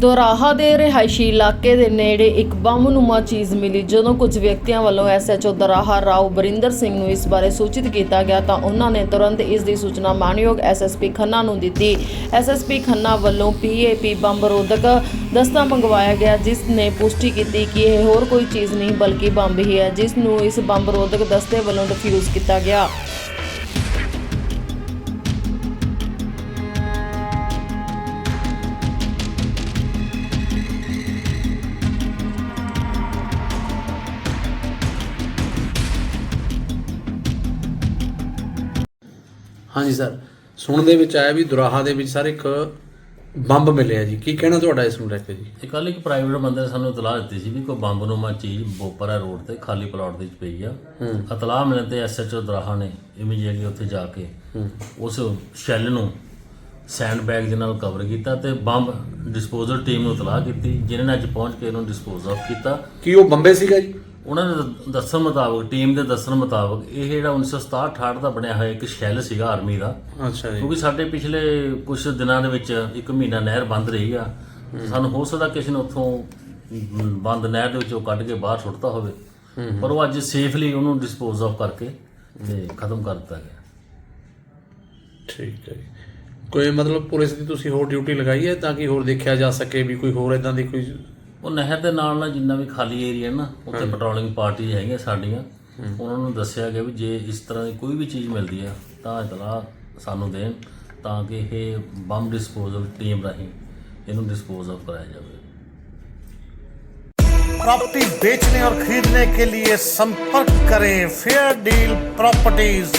ਦੋਰਾਹਾ ਦੇ ਰਿਹਾਇਸ਼ੀ ਇਲਾਕੇ ਦੇ ਨੇੜੇ ਇੱਕ ਬੰਬਨੁਮਾ ਚੀਜ਼ ਮਿਲੀ। ਜਦੋਂ ਕੁਝ ਵਿਅਕਤੀਆਂ ਵੱਲੋਂ ਐਸਐਚਓ ਦਰਾਹਾ ਰਾਓ ਬਰਿੰਦਰ ਸਿੰਘ ਨੂੰ ਇਸ ਬਾਰੇ ਸੂਚਿਤ ਕੀਤਾ ਗਿਆ ਤਾਂ ਉਹਨਾਂ ਨੇ ਤੁਰੰਤ ਇਸ ਦੀ ਸੂਚਨਾ ਮਾਨਯੋਗ ਐਸਐਸਪੀ ਖੰਨਾ ਨੂੰ ਦਿੱਤੀ। ਐਸਐਸਪੀ ਖੰਨਾ ਵੱਲੋਂ ਪੀਏਪੀ ਬੰਬ ਰੋਧਕ ਦਸਤਾ ਮੰਗਵਾਇਆ ਗਿਆ, ਜਿਸ ਨੇ ਪੁਸ਼ਟੀ ਕੀਤੀ ਕਿ ਇਹ ਹੋਰ ਕੋਈ ਚੀਜ਼ ਨਹੀਂ, ਬਲਕਿ ਬੰਬ ਹੀ ਹੈ, ਜਿਸ ਨੂੰ ਇਸ ਬੰਬ ਰੋਧਕ ਦਸਤੇ ਵੱਲੋਂ ਡਿਫਿਊਜ਼ ਕੀਤਾ ਗਿਆ। ਹਾਂਜੀ ਸਰ। ਸੁਣਨ ਦੇ ਵਿੱਚ ਆਇਆ ਵੀ ਦੁਰਾਹਾ ਦੇ ਵਿੱਚ ਸਰ ਇੱਕ ਬੰਬ ਮਿਲਿਆ ਜੀ। ਕੀ ਕਹਿਣਾ ਤੁਹਾਡਾ ਇਸ ਨੂੰ ਲੈ ਕੇ ਜੀ? ਇਹ ਕੱਲ ਇੱਕ ਪ੍ਰਾਈਵੇਟ ਬੰਦੇ ਨੇ ਸਾਨੂੰ ਇਤਲਾਹ ਦਿੱਤੀ ਸੀ ਵੀ ਕੋਈ ਬੰਬ ਨੂਮਾ ਚੀਜ਼ ਬੋਪਰਾ ਰੋਡ ਤੇ ਖਾਲੀ ਪਲਾਟ ਦੇ ਵਿੱਚ ਪਈ ਆ। ਇਤਲਾਹ ਮਿਲਣ ਤੇ ਐਸਐਚਓ ਦਰਾਹਾ ਨੇ ਇਮੀਡੀਏਟਲੀ ਉੱਥੇ ਜਾ ਕੇ। ਉਸ ਸ਼ੈੱਲ ਨੂੰ ਸੈਂਡ ਬੈਗ ਦੇ ਨਾਲ ਕਵਰ ਕੀਤਾ ਤੇ ਬੰਬ ਡਿਸਪੋਜ਼ਲ ਟੀਮ ਨੂੰ ਇਤਲਾਹ ਕੀਤੀ ਜਿਨ੍ਹਾਂ ਨੇ ਅੱਜ ਪਹੁੰਚ ਕੇ ਇਹਨੂੰ ਡਿਸਪੋਜ਼ ਆਫ ਕੀਤਾ। ਕੀ ਉਹ ਬੰਬੇ ਸੀਗਾ ਜੀ? ਉਹਨਾਂ ਦੇ ਦੱਸਣ ਮੁਤਾਬਕ ਟੀਮ ਦੇ ਦੱਸਣ ਮੁਤਾਬਕ ਇਹ ਜਿਹੜਾ 1967 68 ਦਾ ਬਣਿਆ ਹੋਇਆ ਇੱਕ ਸ਼ੈੱਲ ਸੀਗਾ ਆਰਮੀ ਦਾ। ਅੱਛਾ ਜੀ। ਕਿਉਂਕਿ ਸਾਡੇ ਪਿਛਲੇ ਕੁਝ ਦਿਨਾਂ ਦੇ ਵਿੱਚ ਇੱਕ ਮਹੀਨਾ ਨਹਿਰ ਬੰਦ ਰਹੀ ਆ। ਸਾਨੂੰ ਹੋ ਸਕਦਾ ਕਿਸੇ ਨੇ ਉੱਥੋਂ ਬੰਦ ਨਹਿਰ ਦੇ ਵਿੱਚੋਂ ਕੱਢ ਕੇ ਬਾਹਰ ਸੁੱਟਤਾ ਹੋਵੇ। ਪਰ ਉਹ ਅੱਜ ਸੇਫਲੀ ਉਹਨੂੰ ਡਿਸਪੋਜ਼ ਆਫ ਕਰਕੇ ਤੇ ਖਤਮ ਕਰ ਦਿੱਤਾ ਗਿਆ। ਠੀਕ ਹੈ ਕੋਈ ਮਤਲਬ ਪੁਲਿਸ ਦੀ ਤੁਸੀਂ ਹੋਰ ਡਿਊਟੀ ਲਗਾਈ ਹੈ ਤਾਂ ਕਿ ਹੋਰ ਦੇਖਿਆ ਜਾ ਸਕੇ ਵੀ ਕੋਈ ਹੋਰ ਇਦਾਂ ਦੀ ਕੋਈ ਉਹ ਨਹਿਰ ਦੇ ਨਾਲ ਨਾਲ ਜਿੰਨਾ ਵੀ ਖਾਲੀ ਏਰੀਆ ਨਾ ਉੱਥੇ ਪੈਟਰੋਲਿੰਗ ਪਾਰਟੀ ਹੈਗੀਆਂ ਸਾਡੀਆਂ ਉਹਨਾਂ ਨੂੰ ਦੱਸਿਆ ਗਿਆ ਵੀ ਜੇ ਇਸ ਤਰ੍ਹਾਂ ਦੀ ਕੋਈ ਵੀ ਚੀਜ਼ ਮਿਲਦੀ ਆ ਤਾਂ ਇਤਲਾਹ ਸਾਨੂੰ ਦੇਣ ਤਾਂ ਕਿ ਇਹ ਬੰਬ ਡਿਸਪੋਜ਼ਲ ਟੀਮ ਰਾਹੀਂ ਇਹਨੂੰ ਡਿਸਪੋਜ਼ ਆਫ ਕਰਾਇਆ ਜਾਵੇ प्रॉपर्टी बेचने और खरीदने के लिए संपर्क करें फेयर डील प्रॉपर्टीज